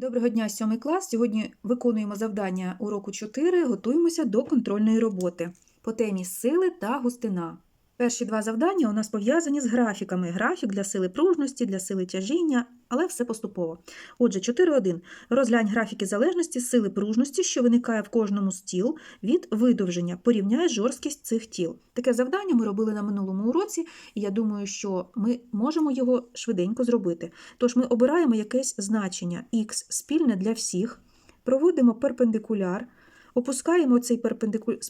Доброго дня, сьомий клас. Сьогодні виконуємо завдання уроку 4, готуємося до контрольної роботи по темі сили та густина. Перші два завдання у нас пов'язані з графіками. Графік для сили пружності, для сили тяжіння, але все поступово. Отже, 4.1. Розглянь графіки залежності сили пружності, що виникає в кожному з тіл від видовження. Порівняй жорсткість цих тіл. Таке завдання ми робили на минулому уроці, і я думаю, що ми можемо його швиденько зробити. Тож ми обираємо якесь значення х спільне для всіх, проводимо перпендикуляр, опускаємо цей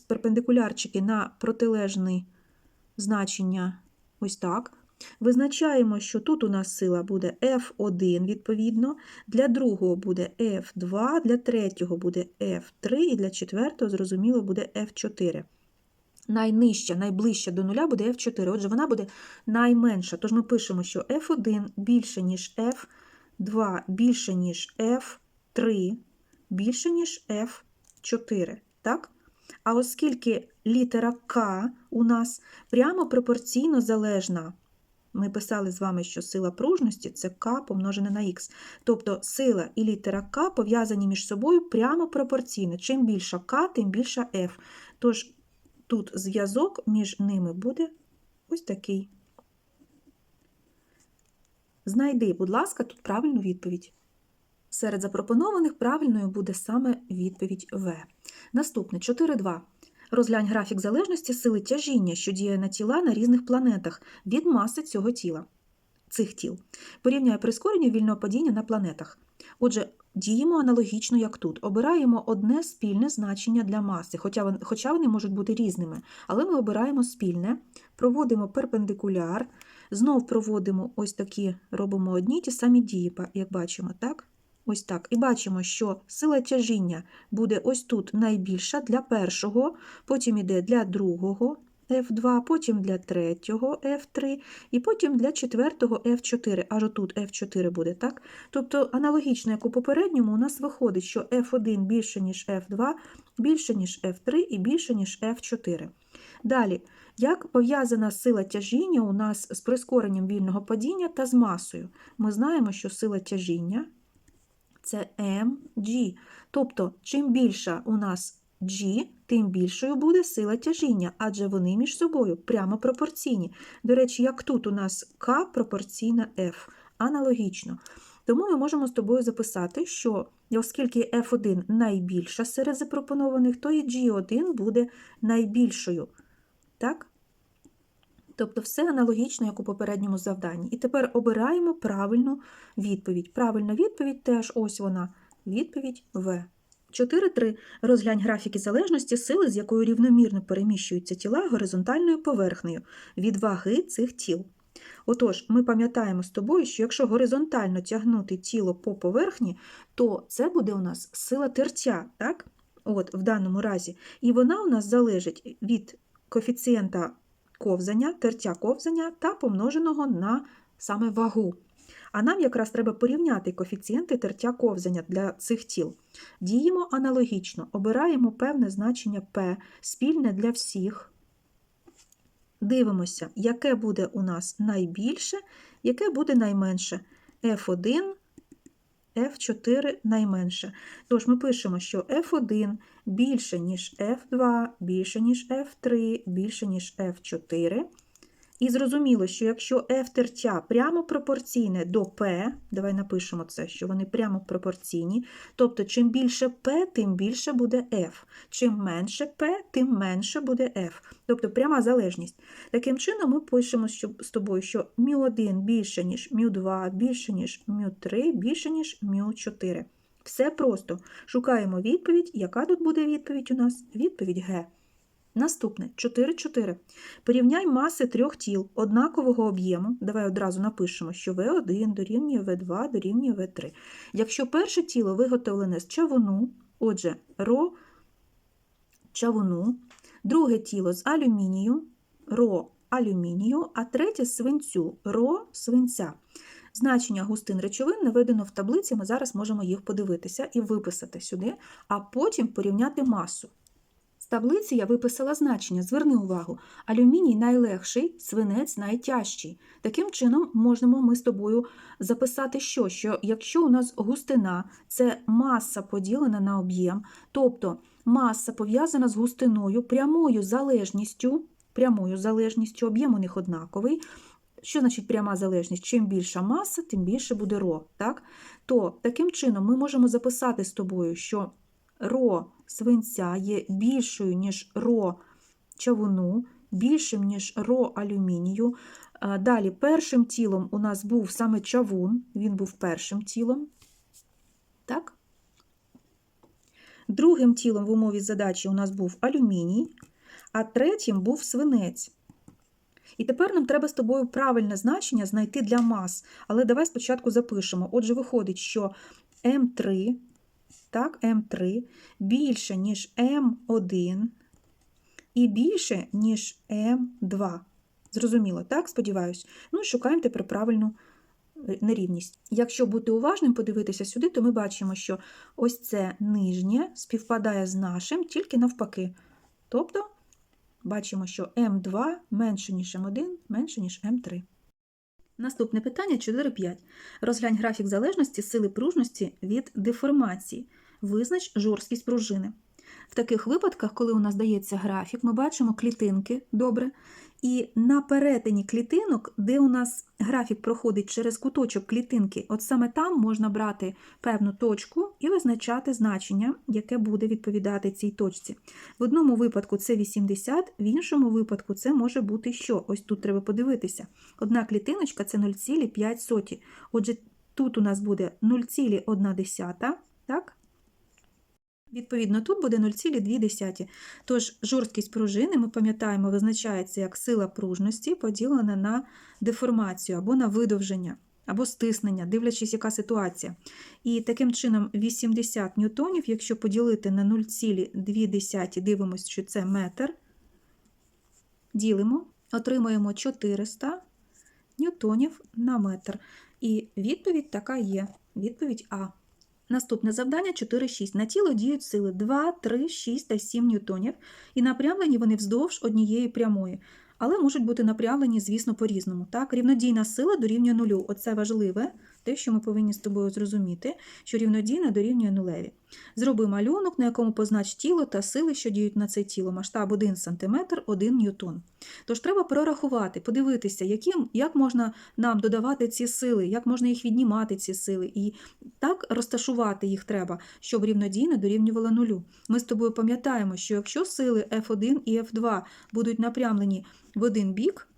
перпендикулярчики на протилежний значення ось так. Визначаємо, що тут у нас сила буде F1, відповідно, для другого буде F2, для третього буде F3 і для четвертого, зрозуміло, буде F4. Найнижча, найближча до нуля буде F4. Отже, вона буде найменша. Тож ми пишемо, що F1 більше, ніж F2, більше, ніж F3, більше, ніж F4. Так? А оскільки літера К у нас прямо пропорційно залежна, ми писали з вами, що сила пружності це К помножене на Х. Тобто сила і літера К пов'язані між собою прямо пропорційно. Чим більша К, тим більша F. Тож тут зв'язок між ними буде ось такий. Знайди, будь ласка, тут правильну відповідь. Серед запропонованих правильною буде саме відповідь В. Наступне 4.2. Розглянь графік залежності сили тяжіння, що діє на тіла на різних планетах від маси цього тіла, цих тіл. Порівняй прискорення вільного падіння на планетах. Отже, діємо аналогічно, як тут. Обираємо одне спільне значення для маси, хоча вони, можуть бути різними. Але ми обираємо спільне, проводимо перпендикуляр, знов проводимо ось такі, робимо одні ті самі дії, як бачимо, так? Ось так. І бачимо, що сила тяжіння буде ось тут найбільша для першого, потім йде для другого F2, потім для третього F3, і потім для четвертого F4. Аж отут F4 буде, так? Тобто, аналогічно, як у попередньому, у нас виходить, що F1 більше, ніж F2, більше, ніж F3 і більше, ніж F4. Далі, як пов'язана сила тяжіння у нас з прискоренням вільного падіння та з масою? Ми знаємо, що сила тяжіння це mg. Тобто, чим більша у нас G, тим більшою буде сила тяжіння, адже вони між собою прямо пропорційні. До речі, як тут у нас К пропорційна F, аналогічно. Тому ми можемо з тобою записати, що оскільки F1 найбільша серед запропонованих, то і G1 буде найбільшою. Так? Тобто все аналогічно, як у попередньому завданні. І тепер обираємо правильну відповідь. Правильна відповідь теж ось вона. Відповідь В. 4.3. Розглянь графіки залежності сили, з якою рівномірно переміщуються тіла горизонтальною поверхнею від ваги цих тіл. Отож, ми пам'ятаємо з тобою, що якщо горизонтально тягнути тіло по поверхні, то це буде у нас сила тертя, так? От, в даному разі. І вона у нас залежить від коефіцієнта ковзання, тертя ковзання та помноженого на саме вагу. А нам якраз треба порівняти коефіцієнти тертя ковзання для цих тіл. Діємо аналогічно, обираємо певне значення P, спільне для всіх. Дивимося, яке буде у нас найбільше, яке буде найменше. F1, F4 найменше. Тож ми пишемо, що F1 більше, ніж F2, більше, ніж F3, більше, ніж F4. І зрозуміло, що якщо F тертя прямо пропорційне до P, давай напишемо це, що вони прямо пропорційні, тобто чим більше P, тим більше буде F. Чим менше P, тим менше буде F. Тобто пряма залежність. Таким чином, ми пишемо з тобою, що μ1 більше, ніж μ2, більше, ніж μ3, більше, ніж μ4. Все просто. Шукаємо відповідь. Яка тут буде відповідь у нас? Відповідь Г. Наступне 4,4. Порівняй маси трьох тіл однакового об'єму. Давай одразу напишемо, що В1 дорівнює В2 дорівнює В3. Якщо перше тіло виготовлене з чавуну, отже, ро чавуну, друге тіло з алюмінію, ро алюмінію, а третє з свинцю, ро свинця. Значення густин речовин наведено в таблиці, ми зараз можемо їх подивитися і виписати сюди, а потім порівняти масу. Таблиці я виписала значення. Зверни увагу. Алюміній найлегший, свинець найтяжчий. Таким чином, можемо ми з тобою записати, що? що якщо у нас густина це маса поділена на об'єм, тобто маса пов'язана з густиною прямою залежністю, прямою залежністю, об'єм у них однаковий. Що значить пряма залежність? Чим більша маса, тим більше буде ро. Так? То таким чином ми можемо записати з тобою, що ро свинця є більшою, ніж ро чавуну, більшим, ніж ро алюмінію. Далі першим тілом у нас був саме чавун, він був першим тілом. Так? Другим тілом в умові задачі у нас був алюміній, а третім був свинець. І тепер нам треба з тобою правильне значення знайти для мас. Але давай спочатку запишемо. Отже, виходить, що М3, так, М3 більше, ніж М1 і більше, ніж М2. Зрозуміло, так? Сподіваюсь. Ну, шукаємо тепер правильну е, нерівність. Якщо бути уважним, подивитися сюди, то ми бачимо, що ось це нижнє співпадає з нашим, тільки навпаки. Тобто, бачимо, що М2 менше, ніж М1, менше, ніж М3. Наступне питання 4.5. Розглянь графік залежності сили пружності від деформації. Визнач жорсткість пружини. В таких випадках, коли у нас дається графік, ми бачимо клітинки добре. І на перетині клітинок, де у нас графік проходить через куточок клітинки, от саме там можна брати певну точку і визначати значення, яке буде відповідати цій точці. В одному випадку це 80, в іншому випадку це може бути що? Ось тут треба подивитися. Одна клітиночка це 0,5. Отже, тут у нас буде 0,1, так? Відповідно, тут буде 0,2. Тож жорсткість пружини, ми пам'ятаємо, визначається як сила пружності, поділена на деформацію або на видовження, або стиснення, дивлячись, яка ситуація. І таким чином 80 ньютонів, якщо поділити на 0,2, дивимося, що це метр, ділимо, отримуємо 400 ньютонів на метр. І відповідь така є. Відповідь А. Наступне завдання 4-6. На тіло діють сили 2, 3, 6 та 7 ньютонів, і напрямлені вони вздовж однієї прямої. Але можуть бути напрямлені, звісно, по-різному. Так, рівнодійна сила дорівнює нулю. Оце важливе, те, що ми повинні з тобою зрозуміти, що рівнодійна дорівнює нулеві. Зроби малюнок, на якому познач тіло та сили, що діють на це тіло. Масштаб 1 см, 1 ньютон. Тож треба прорахувати, подивитися, яким, як можна нам додавати ці сили, як можна їх віднімати, ці сили, і так розташувати їх треба, щоб рівнодійно дорівнювало нулю. Ми з тобою пам'ятаємо, що якщо сили F1 і F2 будуть напрямлені в один бік,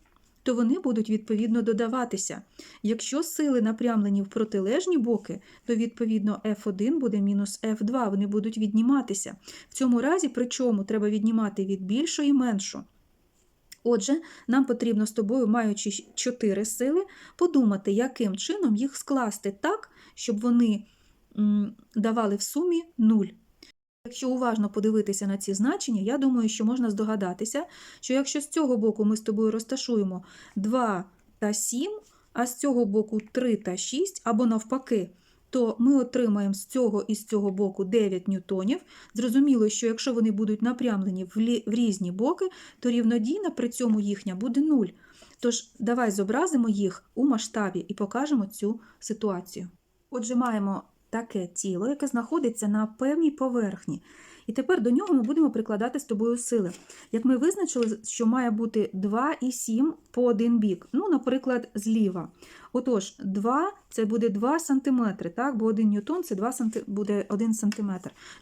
то вони будуть відповідно додаватися. Якщо сили напрямлені в протилежні боки, то відповідно F1 буде мінус F2, вони будуть відніматися. В цьому разі, причому треба віднімати від більшої і меншу. Отже, нам потрібно з тобою, маючи 4 сили, подумати, яким чином їх скласти так, щоб вони давали в сумі 0. Якщо уважно подивитися на ці значення, я думаю, що можна здогадатися, що якщо з цього боку ми з тобою розташуємо 2 та 7, а з цього боку 3 та 6, або навпаки, то ми отримаємо з цього і з цього боку 9 ньютонів. Зрозуміло, що якщо вони будуть напрямлені в, різні боки, то рівнодійна при цьому їхня буде 0. Тож давай зобразимо їх у масштабі і покажемо цю ситуацію. Отже, маємо таке тіло, яке знаходиться на певній поверхні. І тепер до нього ми будемо прикладати з тобою сили. Як ми визначили, що має бути 2 і 7 по один бік. Ну, наприклад, зліва. Отож, 2 це буде 2 см, так? бо 1 ньютон це 2 см, буде 1 см.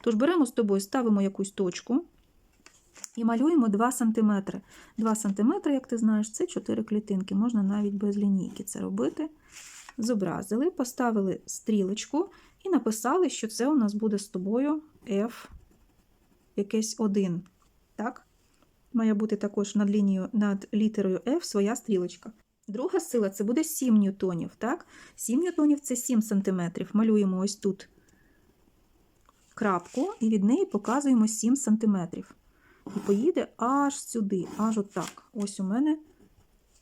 Тож беремо з тобою, ставимо якусь точку і малюємо 2 см. 2 см, як ти знаєш, це 4 клітинки. Можна навіть без лінійки це робити. Зобразили, поставили стрілочку і написали, що це у нас буде з тобою F якесь 1. Так? Має бути також над лінією, над літерою F своя стрілочка. Друга сила це буде 7 ньютонів. Так? 7 ньютонів це 7 см. Малюємо ось тут крапку, і від неї показуємо 7 см. І поїде аж сюди, аж отак. Ось у мене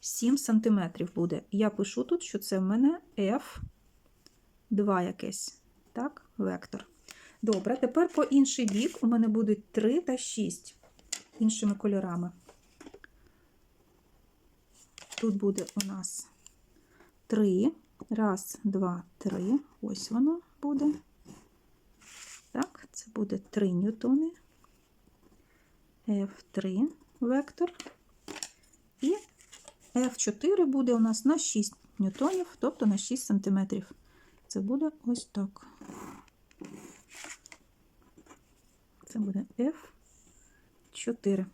7 см буде. Я пишу тут, що це в мене F2 якесь. Так, вектор. Добре, тепер по інший бік у мене будуть 3 та 6. іншими кольорами. Тут буде у нас 3. Раз, два, три. Ось воно буде. Так, це буде 3 ньютони. F3 вектор. І F4 буде у нас на 6 ньютонів, тобто на 6 сантиметрів. Це буде ось так. Це буде F4.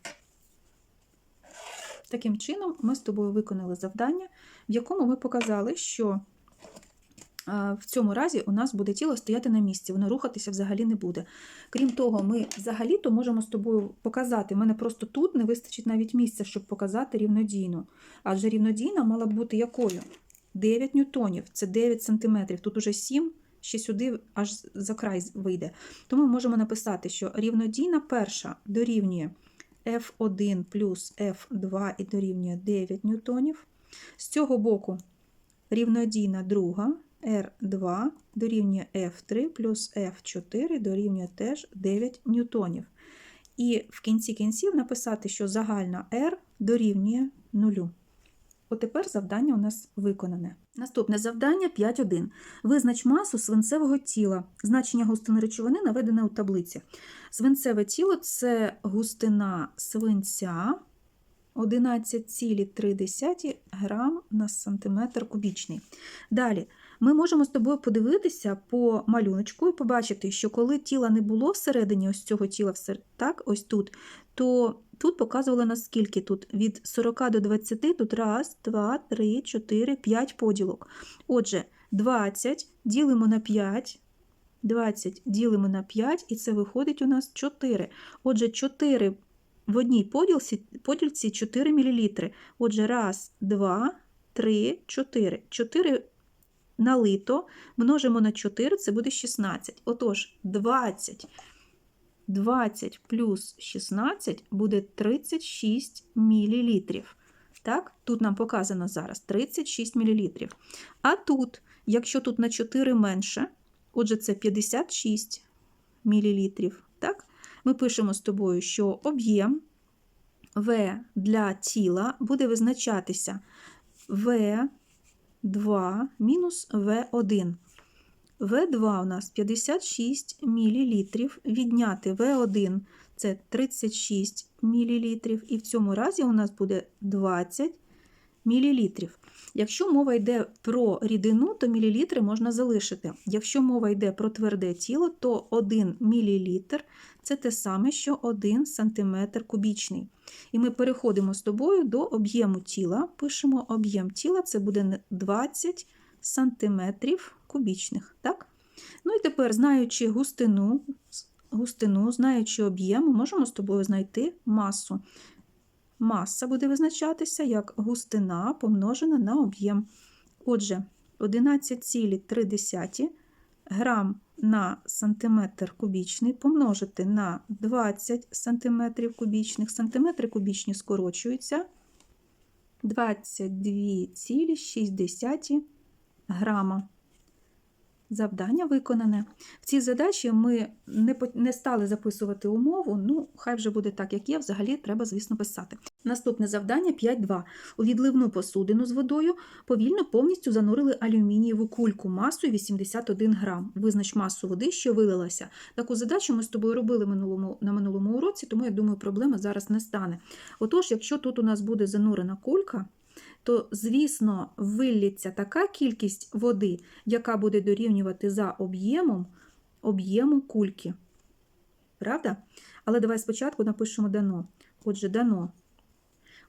Таким чином, ми з тобою виконали завдання, в якому ми показали, що в цьому разі у нас буде тіло стояти на місці, воно рухатися взагалі не буде. Крім того, ми взагалі-то можемо з тобою показати. У мене просто тут не вистачить навіть місця, щоб показати рівнодійну. Адже рівнодійна мала б бути якою? 9 ньютонів, це 9 сантиметрів. Тут уже 7, ще сюди аж за край вийде. Тому ми можемо написати, що рівнодійна перша дорівнює F1 плюс F2 і дорівнює 9 ньютонів. З цього боку рівнодійна друга R2 дорівнює F3 плюс F4 дорівнює теж 9 ньютонів. І в кінці кінців написати, що загальна R дорівнює 0. От тепер завдання у нас виконане. Наступне завдання 5.1. Визнач масу свинцевого тіла. Значення густини речовини наведене у таблиці. Свинцеве тіло це густина свинця 11,3 грам на сантиметр кубічний. Далі ми можемо з тобою подивитися по малюночку і побачити, що коли тіла не було всередині ось цього тіла, так, ось тут, то тут показувало наскільки тут від 40 до 20, тут раз, два, три, 4, 5 поділок. Отже, 20 ділимо на 5. 20 ділимо на 5, і це виходить у нас 4. Отже, 4 в одній поділці, поділці 4 мл. Отже, раз, два, три, 4. 4 налито множимо на 4, це буде 16. Отож, 20. 20 плюс 16 буде 36 мл. Так, тут нам показано зараз 36 мл. А тут, якщо тут на 4 менше, отже, це 56 мл. Так? Ми пишемо з тобою, що об'єм В для тіла буде визначатися В2 мінус В1. В2 у нас 56 мл, відняти В1 це 36 мл, і в цьому разі у нас буде 20 мл. Якщо мова йде про рідину, то мілілітри можна залишити. Якщо мова йде про тверде тіло, то 1 мл це те саме, що 1 см кубічний. І ми переходимо з тобою до об'єму тіла. Пишемо об'єм тіла, це буде 20 см кубічних. Так? Ну і тепер, знаючи густину, густину знаючи об'єм, можемо з тобою знайти масу. Маса буде визначатися як густина помножена на об'єм. Отже, 11,3 грам на сантиметр кубічний помножити на 20 сантиметрів кубічних. Сантиметри кубічні скорочуються 22,6 грама. Завдання виконане. В цій задачі ми не не стали записувати умову, ну, хай вже буде так, як є, взагалі треба, звісно, писати. Наступне завдання 5.2. У відливну посудину з водою повільно повністю занурили алюмінієву кульку масою 81 грам. Визнач масу води, що вилилася. Таку задачу ми з тобою робили минулому, на минулому уроці, тому я думаю, проблема зараз не стане. Отож, якщо тут у нас буде занурена кулька, то, звісно, виллється така кількість води, яка буде дорівнювати за об'ємом об'єму кульки. Правда? Але давай спочатку напишемо дано. Отже, дано.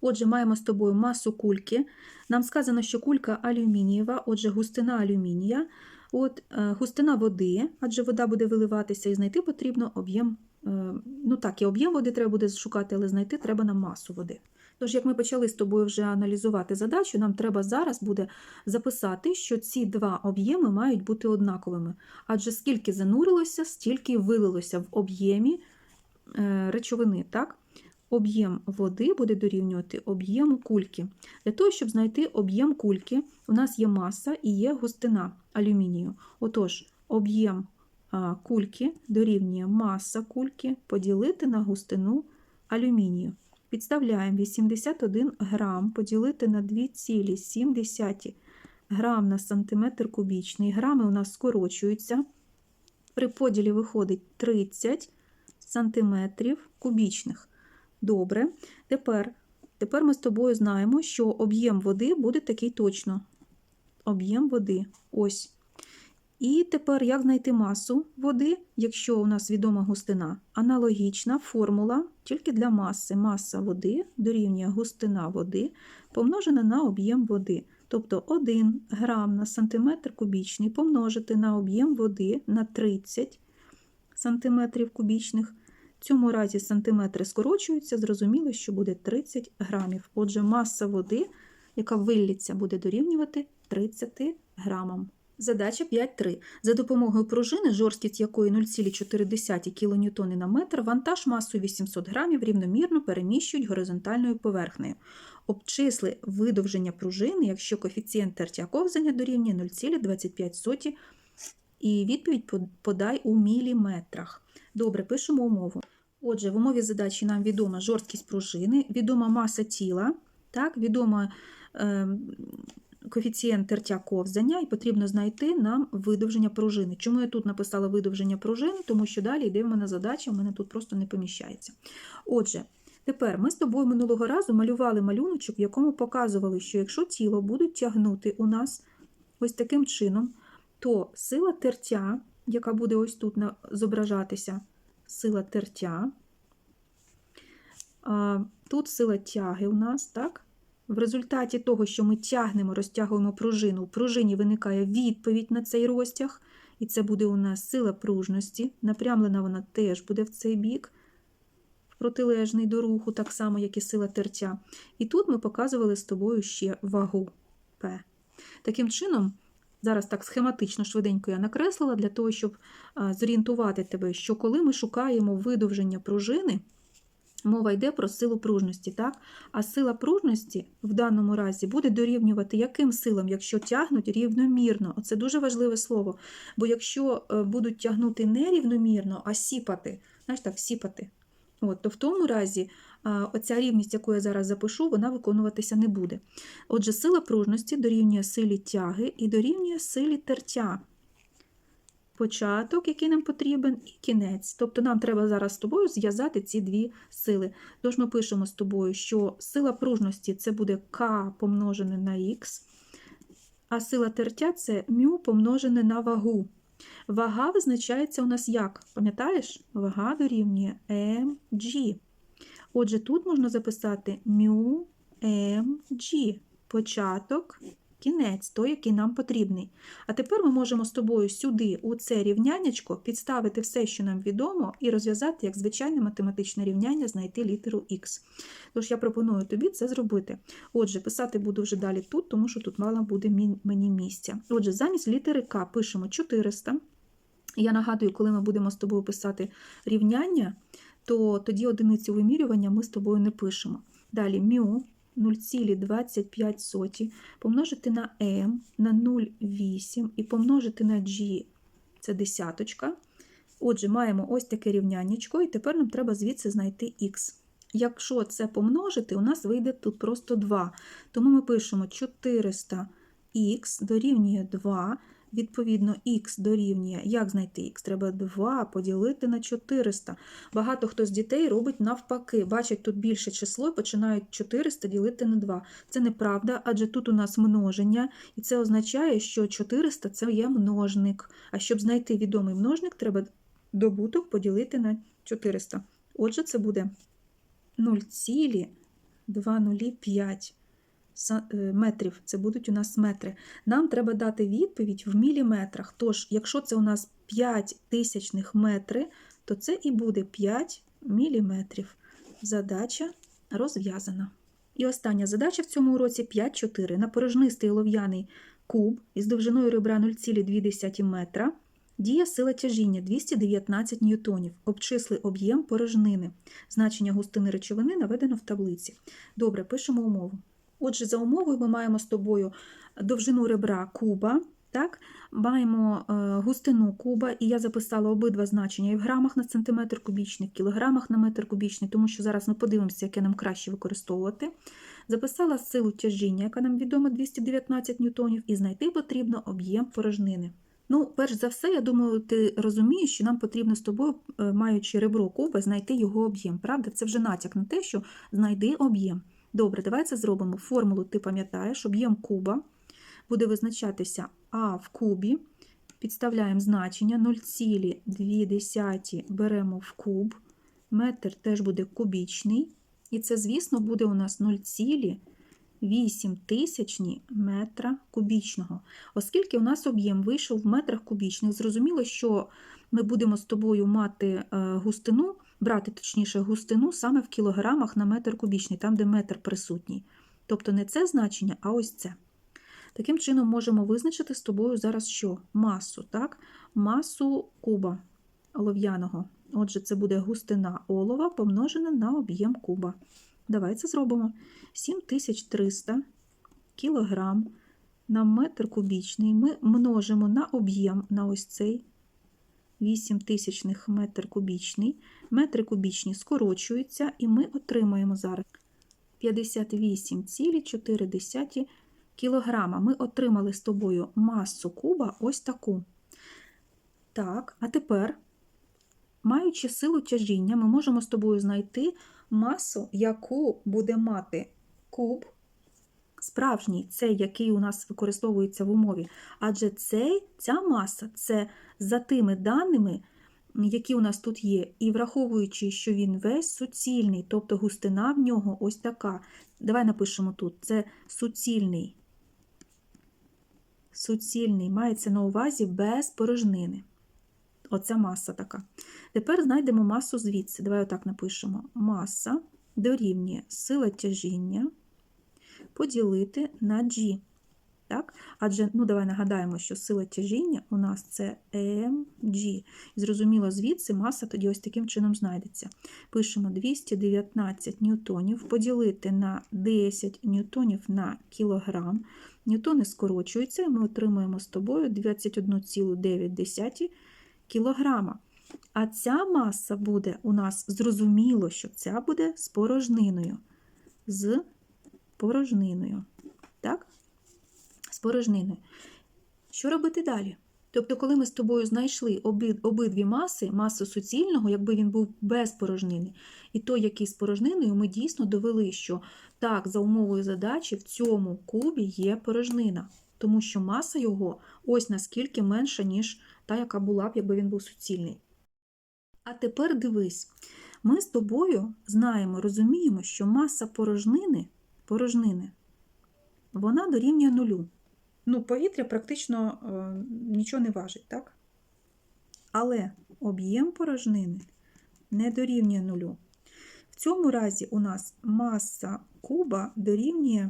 Отже, маємо з тобою масу кульки. Нам сказано, що кулька алюмінієва, отже, густина алюмінія, От, е, густина води, адже вода буде виливатися, і знайти потрібно об'єм. Е, ну так, і об'єм води треба буде шукати, але знайти треба на масу води. Тож, як ми почали з тобою вже аналізувати задачу, нам треба зараз буде записати, що ці два об'єми мають бути однаковими. Адже скільки занурилося, стільки вилилося в об'ємі е, речовини. так? Об'єм води буде дорівнювати об'єму кульки. Для того, щоб знайти об'єм кульки, у нас є маса і є густина алюмінію. Отож, об'єм кульки дорівнює маса кульки поділити на густину алюмінію. Підставляємо 81 грам поділити на 2,7 грам на сантиметр кубічний. Грами у нас скорочуються. При поділі виходить 30 сантиметрів кубічних. Добре. Тепер, тепер ми з тобою знаємо, що об'єм води буде такий точно. Об'єм води. Ось. І тепер як знайти масу води, якщо у нас відома густина? Аналогічна формула тільки для маси. Маса води дорівнює густина води помножена на об'єм води. Тобто 1 грам на сантиметр кубічний помножити на об'єм води на 30 сантиметрів кубічних. В цьому разі сантиметри скорочуються, зрозуміло, що буде 30 грамів. Отже, маса води, яка виллється, буде дорівнювати 30 грамам. Задача 5.3. За допомогою пружини, жорсткість якої 0,4 кН на метр, вантаж масою 800 грамів рівномірно переміщують горизонтальною поверхнею. Обчисли видовження пружини, якщо коефіцієнт тертя ковзання дорівнює 0,25 і відповідь подай у міліметрах. Добре, пишемо умову. Отже, в умові задачі нам відома жорсткість пружини, відома маса тіла, так, відома е, коефіцієнт тертя ковзання, і потрібно знайти нам видовження пружини. Чому я тут написала видовження пружини? Тому що далі йде в мене задача, в мене тут просто не поміщається. Отже, тепер ми з тобою минулого разу малювали малюночок, в якому показували, що якщо тіло будуть тягнути у нас ось таким чином, то сила тертя, яка буде ось тут зображатися, сила тертя, тут сила тяги у нас, так? В результаті того, що ми тягнемо, розтягуємо пружину, у пружині виникає відповідь на цей розтяг, і це буде у нас сила пружності. Напрямлена вона теж буде в цей бік, протилежний до руху, так само, як і сила тертя. І тут ми показували з тобою ще вагу П. Таким чином, зараз так схематично, швиденько я накреслила, для того, щоб зорієнтувати тебе, що коли ми шукаємо видовження пружини, Мова йде про силу пружності, так? А сила пружності в даному разі буде дорівнювати яким силам, якщо тягнуть рівномірно. Оце дуже важливе слово. Бо якщо е, будуть тягнути не рівномірно, а сіпати, знаєш так, сіпати, от, то в тому разі оця рівність, яку я зараз запишу, вона виконуватися не буде. Отже, сила пружності дорівнює силі тяги і дорівнює силі тертя початок, який нам потрібен, і кінець. Тобто нам треба зараз з тобою зв'язати ці дві сили. Тож ми пишемо з тобою, що сила пружності це буде К помножене на Х, а сила тертя це μ помножене на вагу. Вага визначається у нас як? Пам'ятаєш? Вага дорівнює mg. Отже, тут можна записати μ mg. Початок кінець, той, який нам потрібний. А тепер ми можемо з тобою сюди, у це рівняннячко, підставити все, що нам відомо, і розв'язати як звичайне математичне рівняння, знайти літеру Х. Тож я пропоную тобі це зробити. Отже, писати буду вже далі тут, тому що тут мало буде мені місця. Отже, замість літери К пишемо 400. Я нагадую, коли ми будемо з тобою писати рівняння, то тоді одиницю вимірювання ми з тобою не пишемо. Далі μ 0,25 помножити на m на 0,8 і помножити на g це десяточка. Отже, маємо ось таке рівняннячко, і тепер нам треба звідси знайти х. Якщо це помножити, у нас вийде тут просто 2. Тому ми пишемо 400х дорівнює 2. Відповідно, х дорівнює, як знайти х? Треба 2 поділити на 400. Багато хто з дітей робить навпаки. Бачать тут більше число і починають 400 ділити на 2. Це неправда, адже тут у нас множення, і це означає, що 400 це є множник. А щоб знайти відомий множник, треба добуток поділити на 400. Отже, це буде 0,205. Е, метрів, це будуть у нас метри. Нам треба дати відповідь в міліметрах. Тож, якщо це у нас 5 тисячних метри, то це і буде 5 міліметрів. Задача розв'язана. І остання задача в цьому уроці 5-4. На порожнистий олов'яний куб із довжиною ребра 0,2 метра. Дія сила тяжіння 219 ньютонів. Обчисли об'єм порожнини. Значення густини речовини наведено в таблиці. Добре, пишемо умову. Отже, за умовою ми маємо з тобою довжину ребра куба Так, маємо е, густину куба, і я записала обидва значення і в грамах на сантиметр кубічний, в кілограмах на метр кубічний, тому що зараз ми подивимося, яке нам краще використовувати. Записала силу тяжіння, яка нам відома 219 ньютонів, і знайти потрібно об'єм порожнини. Ну, перш за все, я думаю, ти розумієш, що нам потрібно з тобою, е, маючи ребро куба, знайти його об'єм. Правда? Це вже натяк на те, що знайди об'єм. Добре, давай це зробимо. Формулу ти пам'ятаєш, об'єм куба буде визначатися А в кубі. Підставляємо значення 0,2 беремо в куб. Метр теж буде кубічний. І це, звісно, буде у нас 0,8 тисячні метра кубічного. Оскільки у нас об'єм вийшов в метрах кубічних, зрозуміло, що ми будемо з тобою мати е, густину, брати точніше густину саме в кілограмах на метр кубічний, там, де метр присутній. Тобто не це значення, а ось це. Таким чином, можемо визначити з тобою зараз що? Масу, так? Масу куба олов'яного. Отже, це буде густина олова помножена на об'єм куба. Давай це зробимо. 7300 кг на метр кубічний ми множимо на об'єм на ось цей 8 тисячних метр кубічний. Метри кубічні скорочуються, і ми отримаємо зараз 58,4 кілограма. Ми отримали з тобою масу куба ось таку. Так, а тепер, маючи силу тяжіння, ми можемо з тобою знайти масу, яку буде мати куб справжній, цей, який у нас використовується в умові. Адже цей, ця маса це за тими даними, які у нас тут є, і враховуючи, що він весь суцільний, тобто густина в нього ось така. Давай напишемо тут: це суцільний. Суцільний мається на увазі без порожнини. Оця маса така. Тепер знайдемо масу звідси. Давай отак напишемо: маса дорівнює сила тяжіння поділити на G. Так? Адже, ну, давай нагадаємо, що сила тяжіння у нас це mg. І зрозуміло, звідси маса тоді ось таким чином знайдеться. Пишемо 219 ньютонів поділити на 10 ньютонів на кілограм. Ньютони скорочуються, і ми отримуємо з тобою 21,9 кілограма. А ця маса буде у нас зрозуміло, що ця буде з порожниною. Порожниною. Так? З порожниною. Що робити далі? Тобто, коли ми з тобою знайшли оби, обидві маси, масу суцільного, якби він був без порожнини, і той, який з порожниною, ми дійсно довели, що так, за умовою задачі в цьому кубі є порожнина, тому що маса його ось наскільки менша, ніж та, яка була б, якби він був суцільний. А тепер дивись, ми з тобою знаємо, розуміємо, що маса порожнини, порожнини вона дорівнює нулю. Ну, повітря практично е, нічого не важить, так? Але об'єм порожнини не дорівнює нулю. В цьому разі у нас маса куба дорівнює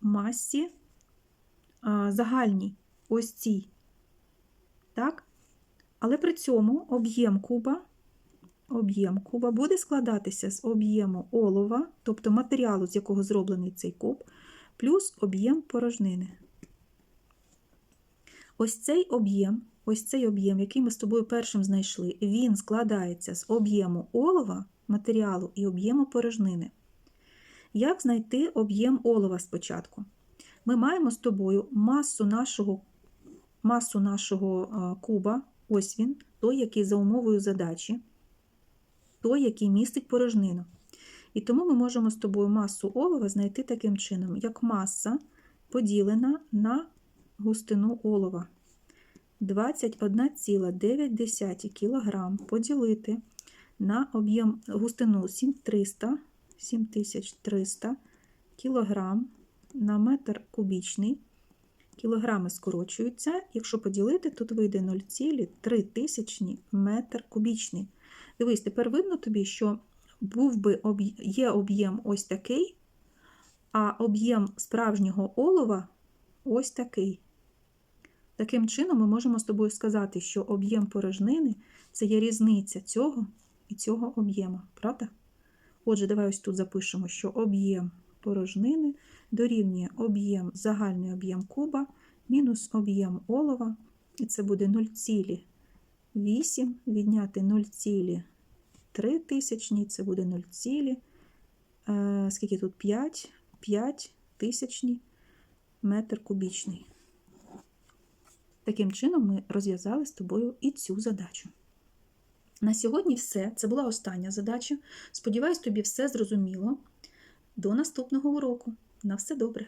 масі а, загальній, ось цій. Так? Але при цьому об'єм куба, об'єм куба буде складатися з об'єму олова, тобто матеріалу, з якого зроблений цей куб, плюс об'єм порожнини. Ось цей об'єм, ось цей об'єм, який ми з тобою першим знайшли, він складається з об'єму олова, матеріалу і об'єму порожнини. Як знайти об'єм олова спочатку? Ми маємо з тобою масу нашого масу нашого куба, ось він, той, який за умовою задачі, той, який містить порожнину. І тому ми можемо з тобою масу олова знайти таким чином, як маса поділена на густину олова 21,9 кг поділити на об'єм густину 7300 7300 кг на метр кубічний. Кілограми скорочуються, якщо поділити, тут вийде 0,3 метр кубічний. Дивись, тепер видно тобі, що був би є об'єм ось такий, а об'єм справжнього олова ось такий. Таким чином, ми можемо з тобою сказати, що об'єм порожнини це є різниця цього і цього об'єма, правда? Отже, давай ось тут запишемо, що об'єм порожнини дорівнює об'єм, загальний об'єм куба мінус об'єм олова, і це буде 0,8 відняти 0,3 тисячні, це буде 0, е, скільки тут 5, 5 тисячні метр кубічний. Таким чином ми розв'язали з тобою і цю задачу. На сьогодні все. Це була остання задача. Сподіваюсь, тобі все зрозуміло. До наступного уроку. На все добре!